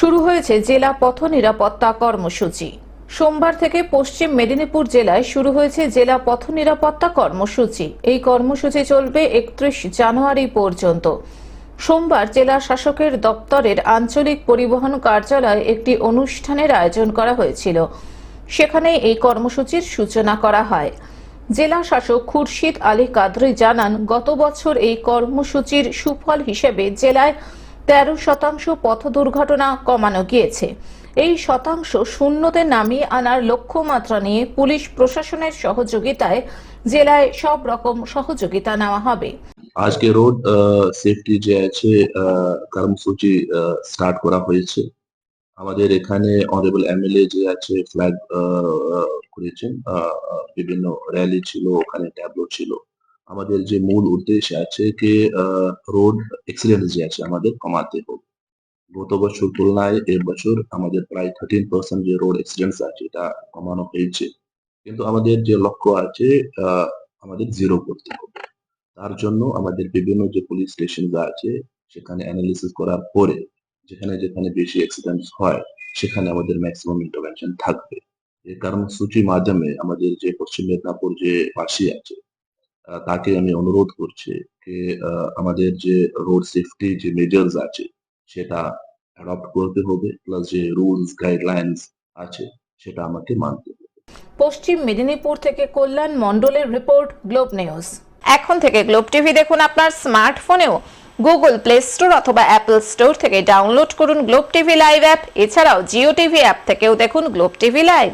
শুরু হয়েছে জেলা পথ নিরাপত্তা কর্মসূচি। সোমবার থেকে পশ্চিম মেদিনীপুর জেলায় শুরু হয়েছে জেলা পথ নিরাপত্তা কর্মসূচি। এই কর্মসূচি চলবে একত্রিশ জানুয়ারি পর্যন্ত। সোমবার জেলা শাসকের দপ্তরের আঞ্চলিক পরিবহন কার্যালয়ে একটি অনুষ্ঠানের আয়োজন করা হয়েছিল। সেখানে এই কর্মসূচির সূচনা করা হয়। জেলা শাসক খুরশিদ আলী কাদরি জানান, গত বছর এই কর্মসূচির সুফল হিসেবে জেলায় তেরো শতাংশ পথ দুর্ঘটনা কমানো গিয়েছে। এই শতাংশ শূন্যতে নামিয়ে আনার লক্ষ্যমাত্রা নিয়ে পুলিশ প্রশাসনের সহযোগিতায় জেলায় সব রকম সহযোগিতা নেওয়া হবে। আজকে রোড সেফটি যে আছে কর্মসূচি স্টার্ট করা হয়েছে। আমাদের এখানে অনারেবল এমএলএ যে আছে ফ্ল্যাগ করেছেন। বিভিন্ন র্যালি ছিল, ওখানে ট্যাবলো ছিল। আমাদের যে মূল উদ্দেশ্য আছে কি রোড অ্যাক্সিডেন্ট যে আছে আমাদের কমাতে হবে গত বছর তুলনায় এবছর আমাদের প্রায় থার্টিন পার্সেন্ট যে রোড অ্যাক্সিডেন্টস আছে, এটা কমানো হয়েছে। কিন্তু আমাদের যে লক্ষ্য আছে আমাদের জিরো করতে হবে। তার জন্য আমাদের বিভিন্ন যে পুলিশ স্টেশন আছে, সেখানে অ্যানালিসিস করার পরে, যেখানে যেখানে বেশি অ্যাক্সিডেন্ট হয়, সেখানে আমাদের ম্যাক্সিমাম ইন্টারভেনশন থাকবে। এই কর্মসূচির মাধ্যমে আমাদের যে পশ্চিম মেদিনীপুর যে বাসী আছে তাকে আমি অনুরোধ করছি যে আমাদের যে রোড সেফটি যে মেজার্স আছে, সেটা অ্যাডপ্ট করতে হবে প্লাস যে রুলস গাইডলাইন্স আছে, সেটা আমাকে মানতে হবে। পশ্চিম মেদিনীপুর থেকে কল্যাণ মণ্ডলের রিপোর্ট গ্লোব নিউজ এখন থেকে গ্লোব টিভি দেখুন আপনার স্মার্টফোনেও গুগল প্লে স্টোর অথবা অ্যাপল স্টোর থেকে ডাউনলোড করুন গ্লোব টিভি লাইভ অ্যাপ এছাড়াও জিও টিভি অ্যাপ থেকেও দেখুন গ্লোব টিভি লাইভ